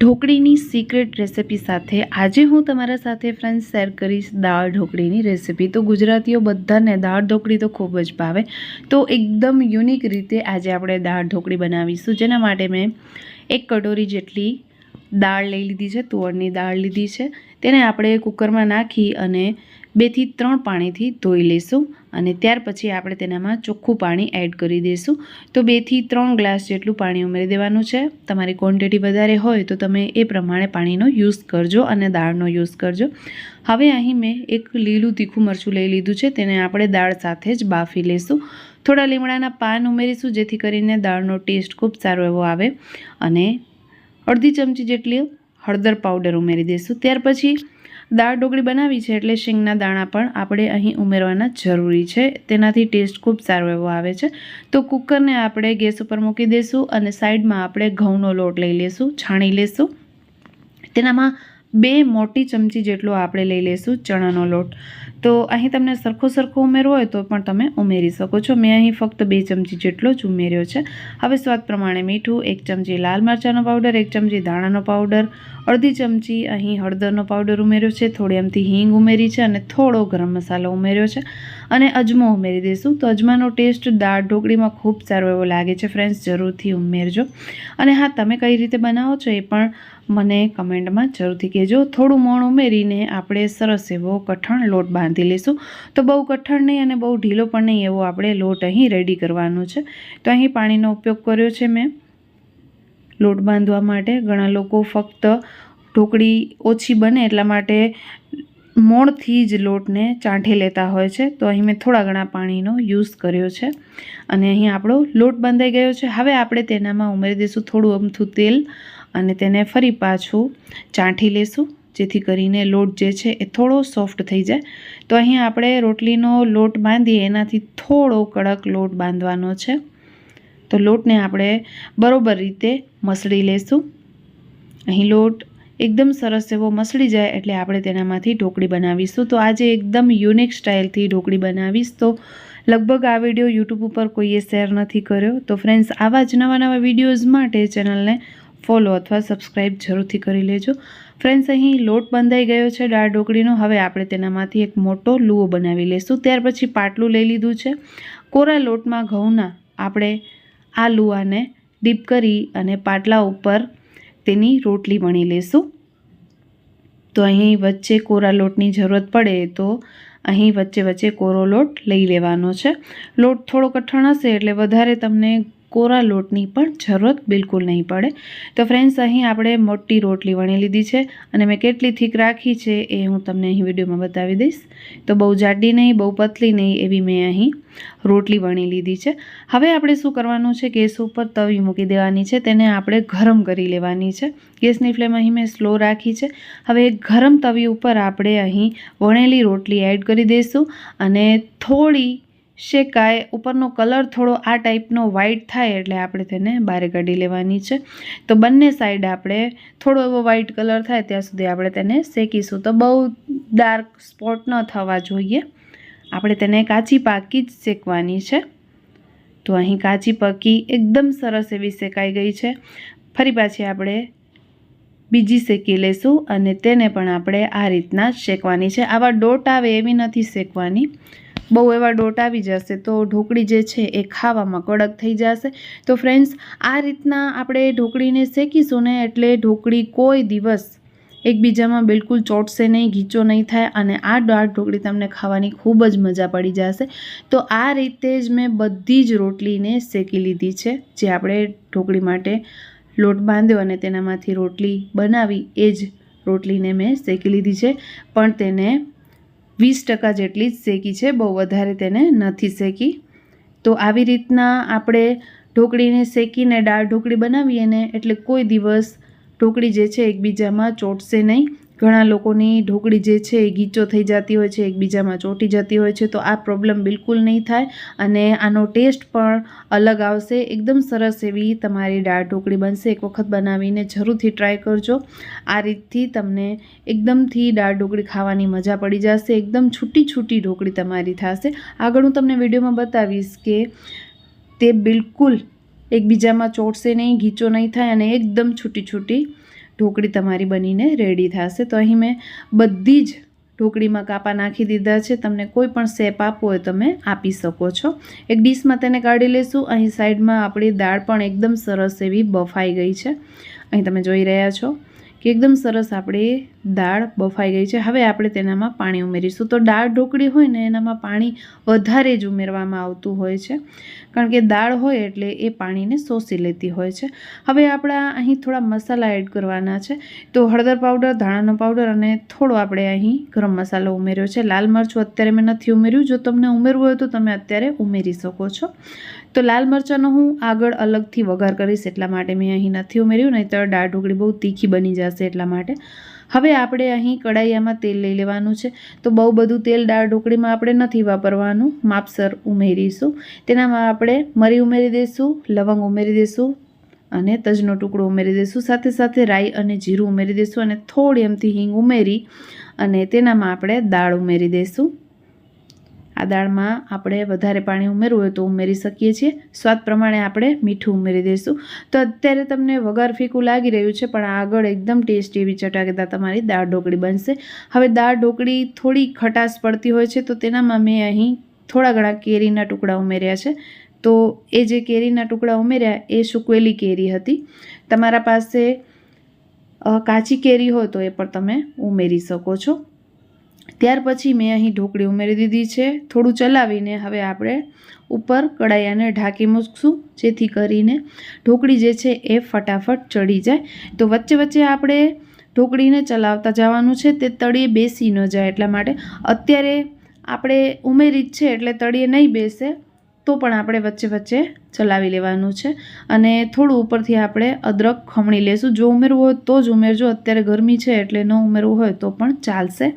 ઢોકળીની secret recipe સાથે આજે હું તમારા સાથે ફ્રેન્ડ્સ શેર કરીશ દાળ ઢોકળીની રેસિપી તો ગુજરાતીઓ બધાને દાળ ઢોકળી તો ખૂબ જ ભાવે. તો એકદમ યુનિક રીતે આજે આપણે દાળ ઢોકળી બનાવીશું. જેના માટે મેં એક કટોરી જેટલી દાળ લઈ લીધી છે, તુવરની દાળ લીધી છે. તેને આપણે કુકરમાં નાખી અને બેથી ત્રણ પાણીથી ધોઈ લઈશું અને ત્યાર પછી આપણે તેનામાં ચોખ્ખું પાણી એડ કરી દઈશું તો બેથી ત્રણ ગ્લાસ જેટલું પાણી ઉમેરી દેવાનું છે. તમારી ક્વોન્ટિટી વધારે હોય તો તમે એ પ્રમાણે પાણીનો યુઝ કરજો અને દાળનો યુઝ કરજો. હવે અહીં મેં એક લીલું તીખું મરચું લઈ લીધું છે. તેને આપણે દાળ સાથે જ બાફી લઈશું થોડા લીમડાના પાન ઉમેરીશું જેથી કરીને દાળનો ટેસ્ટ ખૂબ સારો એવો આવે. અને અડધી ચમચી જેટલી હળદર પાવડર ઉમેરી દઈશું ત્યાર પછી દાળ ઢોકળી બનાવી છે એટલે શીંગના દાણા પણ આપણે અહીં ઉમેરવાના જરૂરી છે. તેનાથી ટેસ્ટ ખૂબ સારો એવો આવે છે. તો કુકરને આપણે ગેસ ઉપર મૂકી દઈશું અને સાઈડમાં આપણે ઘઉંનો લોટ લઈ લઈશું છાણી લઈશું તેનામાં બે મોટી ચમચી જેટલો આપણે લઈ લઈશું ચણાનો લોટ. તો અહીં તમને સરખો સરખો ઉમેરવો હોય તો પણ તમે ઉમેરી શકો છો. મેં અહીં ફક્ત બે ચમચી જેટલો જ ઉમેર્યો છે. હવે સ્વાદ પ્રમાણે મીઠું, એક ચમચી લાલ મરચાંનો પાવડર, એક ચમચી ધાણાનો પાવડર, અડધી ચમચી અહીં હળદરનો પાવડર ઉમેર્યો છે. થોડી એમથી હિંગ ઉમેરી છે અને થોડો ગરમ મસાલો ઉમેર્યો છે. અને અજમો ઉમેરી દઈશું. તો અજમાનો ટેસ્ટ દાળ ઢોકળીમાં ખૂબ સારો એવો લાગે છે. ફ્રેન્ડ્સ, જરૂરથી ઉમેરજો. અને હા, તમે કઈ રીતે બનાવો છો એ પણ મને કમેન્ટમાં જરૂરથી કહેજો. થોડું મોણ ઉમેરીને આપણે સરસ એવો કઠણ લોટ બાંધી લઈશું. તો બહુ કઠણ નહીં અને બહુ ઢીલો પણ નહીં એવો આપણે લોટ અહીં રેડી કરવાનો છે. તો અહીં પાણીનો ઉપયોગ કર્યો છે મેં. લોટ બાંધવા માટે ઘણા લોકો ફક્ત ઢોકળી ઓછી બને એટલા માટે મોણથી જ લોટને ચાંઠી લેતા હોય છે. તો અહીં મેં થોડા ઘણા પાણીનો યુઝ કર્યો છે. અને અહીં આપણો લોટ બંધાઈ ગયો છે. હવે આપણે તેનામાં ઉમેરી દઈશું થોડું અમથું તેલ. અને તેને ફરી પાછું ચાંઠી લેશું, જેથી કરીને લોટ જે છે એ થોડો સોફ્ટ થઈ જાય. તો અહીં આપણે રોટલીનો લોટ બાંધીએ, એનાથી થોડો કડક લોટ બાંધવાનો છે. તો લોટને આપણે બરોબર રીતે મસળી લેશું. અહીં લોટ એકદમ સરસ એવો મસળી જાય એટલે આપણે તેનામાંથી ઢોકળી બનાવીશું. તો આજે એકદમ યુનિક સ્ટાઇલથી ઢોકળી બનાવીશ. તો લગભગ આ વીડિયો યુટ્યુબ ઉપર કોઈએ શેર નથી કર્યો. તો ફ્રેન્ડ્સ આવા જ નવા નવા વિડીયોઝ માટે ચેનલને ફોલો અથવા સબસ્ક્રાઈબ જરૂરથી કરી લેજો. ફ્રેન્ડ્સ અહીં લોટ બંધાઈ ગયો છે દાળ ઢોકળીનો. હવે આપણે તેનામાંથી એક મોટો લુઓ બનાવી લઈશું ત્યાર પછી પાટલું લઈ લીધું છે. કોરા લોટમાં ઘઉંના આપણે આ લુઆને ડીપ કરી અને પાટલા ઉપર તેની રોટલી વણી લેશું. તો અહીં વચ્ચે કોરા લોટની જરૂરત પડે તો અહીં વચ્ચે વચ્ચે કોરો લોટ લઈ લેવાનો છે. લોટ થોડો કઠણ હશે એટલે વધારે તમને કોરા લોટની પણ જરૂરત બિલકુલ નહીં પડે. તો ફ્રેન્ડ્સ અહીં આપણે મોટી રોટલી વણી લીધી છે અને મેં કેટલી થીક રાખી છે એ હું તમને અહીં વિડીયોમાં બતાવી દઈશ. તો બહુ જાડી નહીં, બહુ પતલી નહીં એવી મેં અહીં રોટલી વણી લીધી છે. હવે આપણે શું કરવાનું છે? ગેસ ઉપર તવી મૂકી દેવાની છે, તેને આપણે ગરમ કરી લેવાની છે. ગેસની ફ્લેમ અહીં મેં સ્લો રાખી છે. હવે ગરમ તવી ઉપર આપણે અહીં વણેલી રોટલી એડ કરી દઈશું અને થોડી શેકાય, ઉપરનો કલર થોડો આ ટાઈપનો વ્હાઈટ થાય એટલે આપણે તેને બહાર કાઢી લેવાની છે. તો બંને સાઈડ આપણે થોડો એવો વ્હાઈટ કલર થાય ત્યાં સુધી આપણે તેને શેકીશું. તો બહુ ડાર્ક સ્પોટ ન થવા જોઈએ. આપણે તેને કાચી પાકી જ શેકવાની છે. તો અહીં કાચી પાકી એકદમ સરસ એવી શેકાઈ ગઈ છે. ફરી પાછી આપણે બીજી શેકી લઈશું અને તેને પણ આપણે આ રીતના શેકવાની છે. આવા ડોટ આવે એવી નથી શેકવાની. બહુ એવા ડોટ આવી જશે તો ઢોકળી જે છે એ ખાવામાં કડક થઈ જશે. તો ફ્રેન્ડ્સ આ રીતના આપણે ઢોકળીને શેકીશું ને એટલે ઢોકળી કોઈ દિવસ એકબીજામાં બિલકુલ ચોટશે નહીં ઘીચો નહીં થાય અને આ દાળ ઢોકળી તમને ખાવાની ખૂબ જ મજા પડી જશે. તો આ રીતે જ મેં બધી જ રોટલીને શેકી લીધી છે, જે આપણે ઢોકળી માટે લોટ બાંધ્યો અને તેનામાંથી રોટલી બનાવી એ જ રોટલીને મેં શેકી લીધી છે. પણ તેને વીસ ટકા જેટલી જ શેકી છે, બહુ વધારે તેને નથી શેકી. તો આવી રીતના આપણે ઢોકળીને શેકીને દાળ ઢોકળી બનાવીએ ને એટલે કોઈ દિવસ ઢોકળી જે છે એકબીજામાં ચોટશે નહીં. ઘણા લોકોની ઢોકળી જે છે એ ગીચો થઈ જતી હોય છે, એકબીજામાં ચોંટી જતી હોય છે, તો આ પ્રોબ્લેમ બિલકુલ નહીં થાય અને આનો ટેસ્ટ પણ અલગ આવશે. એકદમ સરસ એવી તમારી દાળ ઢોકળી બનશે. એક વખત બનાવીને જરૂરથી ટ્રાય કરજો. આ રીતથી તમને એકદમથી દાળ ઢોકળી ખાવાની મજા પડી જશે. એકદમ છૂટી છૂટી ઢોકળી તમારી થશે. આગળ હું તમને વિડીયોમાં બતાવીશ કે તે બિલકુલ એકબીજામાં ચોટશે નહીં, ગીચો નહીં થાય અને એકદમ છૂટી છૂટી ઢોકળી તમારી બનીને રેડી થશે. તો અહીં મેં બધી જ ઢોકળીમાં કાપા નાખી દીધા છે. તમને કોઈ પણ શેપ આપવો હોય તમે આપી શકો છો. એક ડીશમાં તેને કાઢી લેશું. અહીં સાઈડમાં આપણી દાળ પણ એકદમ સરસ એવી બફાઈ ગઈ છે. અહીં તમે જોઈ રહ્યા છો. કે એકદમ સરસ આપણી દાળ બફાઈ ગઈ છે. હવે આપણે તેનામાં પાણી ઉમેરીશું. તો દાળ ઢોકળી હોય ને એનામાં પાણી વધારે જ ઉમેરવામાં આવતું હોય છે. કારણ કે દાળ હોય એટલે એ પાણીને શોષી લેતી હોય છે. હવે આપણા અહીં થોડા મસાલા એડ કરવાના છે. તો હળદર પાવડર, ધાણાનો પાવડર અને થોડો આપણે અહીં ગરમ મસાલો ઉમેર્યો છે. લાલ મરચું અત્યારે મેં નથી ઉમેર્યું. જો તમને ઉમેરવું હોય તો તમે અત્યારે ઉમેરી શકો છો. તો લાલ મરચાંનો હું આગળ અલગથી વઘાર કરીશ એટલા માટે મેં અહીં નથી ઉમેર્યું નહીં તો દાળ ઢોકળી બહુ તીખી બની જશે એટલા માટે. હવે આપણે અહીં કડાઈયામાં તેલ લઈ લેવાનું છે. તો બહુ બધું તેલ દાળ ઢોકળીમાં આપણે નથી વાપરવાનું. માપસર ઉમેરીશું. તેનામાં આપણે મરી ઉમેરી દઈશું લવંગ ઉમેરી દઈશું અને તજનો ટુકડો ઉમેરી દઈશું સાથે સાથે રાઈ અને જીરું ઉમેરી દઈશું અને થોડી એમથી હિંગ ઉમેરી અને તેનામાં આપણે દાળ ઉમેરી દઈશું આ દાળમાં આપણે વધારે પાણી ઉમેરવું હોય તો ઉમેરી શકીએ છીએ. સ્વાદ પ્રમાણે આપણે મીઠું ઉમેરી દઈશું. તો અત્યારે તમને વઘાર ફીકું લાગી રહ્યું છે, પણ આગળ એકદમ ટેસ્ટી એવી ચટાકેદાર તમારી દાળ ઢોકળી બનશે. હવે દાળ ઢોકળી થોડી ખટાશ પડતી હોય છે, તો તેનામાં મેં અહીં થોડા ઘણા કેરીના ટુકડા ઉમેર્યા છે. તો એ જે કેરીના ટુકડા ઉમેર્યા, એ સૂકવેલી કેરી હતી. તમારા પાસે કાચી કેરી હોય તો એ પણ તમે ઉમેરી શકો છો. ત્યાર પછી મેં અહીં ઢોકળી ઉમેરી દીધી છે. થોડું ચલાવીને હવે આપણે ઉપર કડાયાને ઢાંકી મૂકશું, જેથી કરીને ઢોકળી જે છે એ ફટાફટ ચડી જાય. તો વચ્ચે વચ્ચે આપણે ઢોકળીને ચલાવતા જવાનું છે, તે તળીએ બેસી ન જાય એટલા માટે. અત્યારે આપણે ઉમેરી જ છે, એટલે તળીએ નહીં બેસે, તો પણ આપણે વચ્ચે વચ્ચે ચલાવી લેવાનું છે. અને થોડું ઉપરથી આપણે અદરક ખમણી લેશું. જો ઉમેરવું હોય તો જ ઉમેરજો. અત્યારે ગરમી છે એટલે ન ઉમેરવું હોય તો પણ ચાલશે.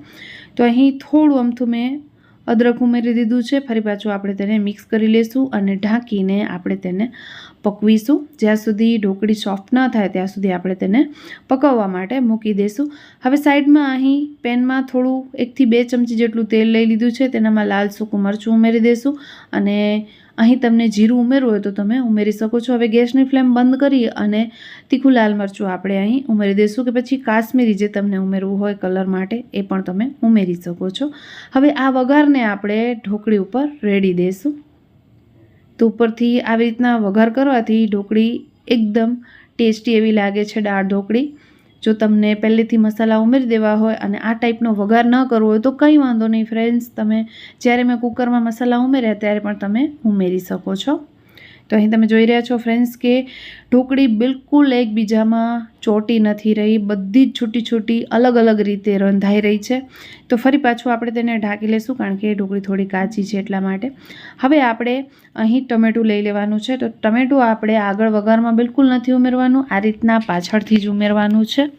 તો અહીં થોડું અમથું મેં અદરક ઉમેરી દીધું છે. ફરી પાછું આપણે તેને મિક્સ કરી લઈશું અને ઢાંકીને આપણે તેને પકવીશું. જ્યાં સુધી ઢોકળી સોફ્ટ ન થાય, ત્યાં સુધી આપણે તેને પકવવા માટે મૂકી દઈશું હવે સાઈડમાં અહીં પેનમાં થોડું, એકથી બે ચમચી જેટલું તેલ લઈ લીધું છે. તેનામાં લાલ સૂકું મરચું ઉમેરી દઈશું અને અહીં તમને જીરું ઉમેરવું હોય તો તમે ઉમેરી શકો છો. હવે ગેસની ફ્લેમ બંધ કરી અને તીખું લાલ મરચું આપણે અહીં ઉમેરી દઈશું કે પછી કાશ્મીરી જે તમને ઉમેરવું હોય કલર માટે, એ પણ તમે ઉમેરી શકો છો. હવે આ વઘારને આપણે ઢોકળી ઉપર રેડી દઈશું તો ઉપરથી આવી રીતના વઘાર કરવાથી ઢોકળી એકદમ ટેસ્ટી એવી લાગે છે દાળ ઢોકળી. જો તમને પહેલેથી મસાલા ઉમેરી દેવા હોય અને આ ટાઈપનો વઘાર ન કરવો હોય તો કંઈ વાંધો નહીં ફ્રેન્ડ્સ, તમે જ્યારે મેં કુકરમાં મસાલા ઉમેર્યા ત્યારે પણ તમે ઉમેરી શકો છો. તો અહીં તમે જોઈ રહ્યા છો ફ્રેન્ડ્સ કે ઢોકળી બિલકુલ એકબીજામાં ચોટી નથી રહી, બધી જ છૂટી છૂટી અલગ અલગ રીતે રંધાઈ રહી છે. તો ફરી પાછું આપણે તેને ઢાંકી લઈશું કારણ કે ઢોકળી થોડી કાચી છે એટલા માટે. હવે આપણે અહીં ટમેટું લઈ લેવાનું છે. તો ટમેટું આપણે આગળ વઘારમાં બિલકુલ નથી ઉમેરવાનું, આ રીતના પાછળથી જ ઉમેરવાનું છે.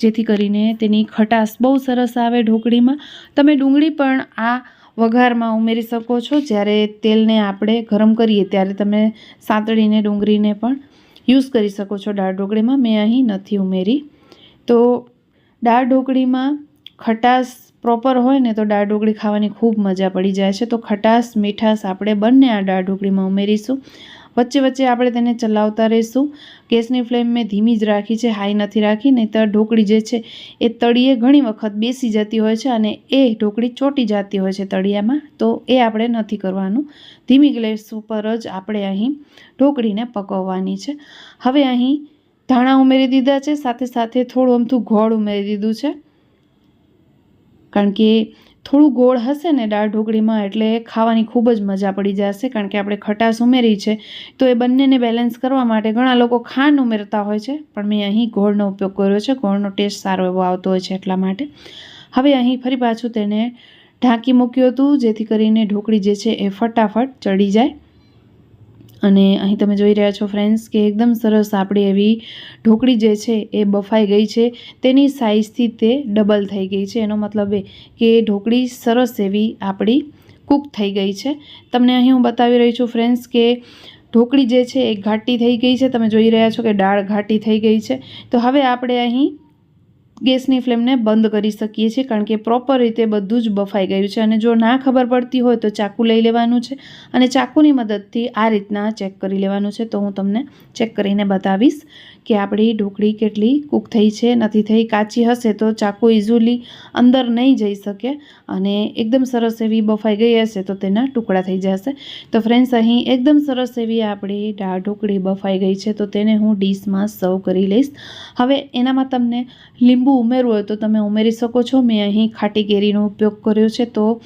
જેથી કરીને તેની ખટાશ બહુ સરસ આવે ઢોકળીમાં. તમે ડુંગળી પણ આ વઘારમાં ઉમેરી શકો છો. જ્યારે તેલને આપણે ગરમ કરીએ ત્યારે તમે સાંતળીને, ડુંગળીને પણ યુઝ કરી શકો છો દાળ ઢોકળીમાં. મેં અહીં નથી ઉમેરી. તો દાળ ઢોકળીમાં ખટાશ પ્રોપર હોય ને તો દાળ ઢોકળી ખાવાની ખૂબ મજા પડી જાય છે. તો ખટાશ, મીઠાશ આપણે બંને આ દાળ ઢોકળીમાં ઉમેરીશું. વચ્ચે વચ્ચે આપણે તેને ચલાવતા રહીશું. ગેસની ફ્લેમ મેં ધીમી જ રાખી છે, હાઈ નથી રાખી નહીં તો ઢોકળી જે છે એ તળીએ ઘણી વખત બેસી જતી હોય છે અને એ ઢોકળી ચોટી જતી હોય છે તળિયામાં, તો એ આપણે નથી કરવાનું. ધીમી ગેસ ઉપર જ આપણે અહીં ઢોકળીને પકવવાની છે. હવે અહીં ધાણા ઉમેરી દીધા છે, સાથે સાથે થોડું અમથું ગોળ ઉમેરી દીધું છે. કારણ કે થોડું ગોળ હશે ને દાળ ઢોકળીમાં એટલે ખાવાની ખૂબ જ મજા પડી જશે, કારણ કે આપણે ખટાશ ઉમેરી છે. તો એ બંનેને બેલેન્સ કરવા માટે ઘણા લોકો ખાંડ ઉમેરતા હોય છે, પણ મેં અહીં ગોળનો ઉપયોગ કર્યો છે. ગોળનો ટેસ્ટ સારો એવો આવતો હોય છે એટલા માટે. હવે અહીં ફરી પાછું તેને ઢાંકી મૂક્યું હતું, જેથી કરીને ઢોકળી જે છે એ ફટાફટ ચડી જાય. અને અહીં તમે જોઈ રહ્યા છો ફ્રેન્ડ્સ કે એકદમ સરસ આપણી એવી ઢોકળી જે છે એ બફાઈ ગઈ છે. તેની સાઇઝથી તે ડબલ થઈ ગઈ છે. એનો મતલબ એ કે ઢોકળી સરસ એવી આપણી કૂક થઈ ગઈ છે. તમને અહીં હું બતાવી રહી છું ફ્રેન્ડ્સ કે ઢોકળી જે છે એ ઘાટી થઈ ગઈ છે. તમે જોઈ રહ્યા છો કે દાળ ઘાટી થઈ ગઈ છે. તો હવે આપણે અહીં ગેસની ફ્લેમને બંધ કરી શકીએ છીએ કારણ કે પ્રોપર રીતે બધું જ બફાઈ ગયું છે અને જો ના ખબર પડતી હોય તો ચાકુ લઈ લેવાનું છે અને ચાકુની મદદથી આ રીતના ચેક કરી લેવાનું છે. તો હું તમને ચેક કરીને બતાવીશ કે આપણી ઢોકળી કેટલી કૂક થઈ છે, નથી થઈ, કાચી હશે તો ચાકુ ઇઝીલી અંદર નહીં જઈ શકે અને એકદમ સરસ એવી બફાઈ ગઈ હશે તો તેના ટુકડા થઈ જશે. તો ફ્રેન્ડ્સ અહીં એકદમ સરસ એવી આપણી દાળ ઢોકળી બફાઈ ગઈ છે તો તેને હું ડીશમાં સર્વ કરી લઈશ. હવે એનામાં તમને લીંબુ ઉમેરવું હોય તો તમે ઉમેરી શકો છો. મેં અહીં ખાટી કેરીનો ઉપયોગ કર્યો છે તો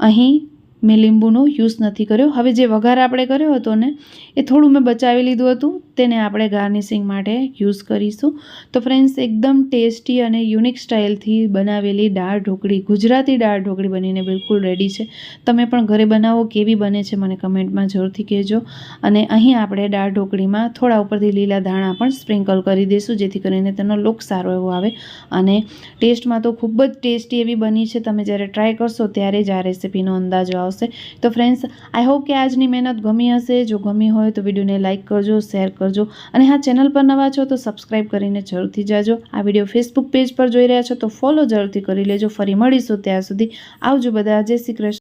અહીં મેં લીંબુનો યુઝ નથી કર્યો. હવે જે વઘાર આપણે કર્યો હતો ને એ થોડું મેં બચાવી લીધું હતું. તેને આપણે ગાર્નિશિંગ માટે યુઝ કરીશું. તો ફ્રેન્ડ્સ, એકદમ ટેસ્ટી અને યુનિક સ્ટાઇલથી બનાવેલી દાળ ઢોકળી, ગુજરાતી દાળ ઢોકળી બનીને બિલકુલ રેડી છે. તમે પણ ઘરે બનાવો કેવી બને છે મને કમેન્ટમાં જરૂરથી કહેજો. અને અહીં આપણે દાળ ઢોકળીમાં થોડા ઉપરથી લીલા ધાણા પણ સ્પ્રિંકલ કરી દઈશું, જેથી કરીને તેનો લુક સારો એવો આવે. અને ટેસ્ટમાં તો ખૂબ જ ટેસ્ટી એવી બની છે. તમે જ્યારે ટ્રાય કરશો ત્યારે જ આ રેસીપીનો અંદાજો આવશે. તો ફ્રેન્ડ્સ, આઈ હોપ કે આજની મહેનત ગમી હશે. જો ગમી હોય તો વિડીયોને લાઇક કરજો, શેર કરજો અને હા, ચેનલ પર નવા છો તો સબસ્ક્રાઈબ કરીને જરૂરથી જાજો. આ વીડિયો ફેસબુક પેજ પર જોઈ રહ્યા છો તો ફોલો જરૂરથી કરી લેજો. ફરી મળીશું ત્યાં સુધી. આવજો બધા. જય શ્રી કૃષ્ણ.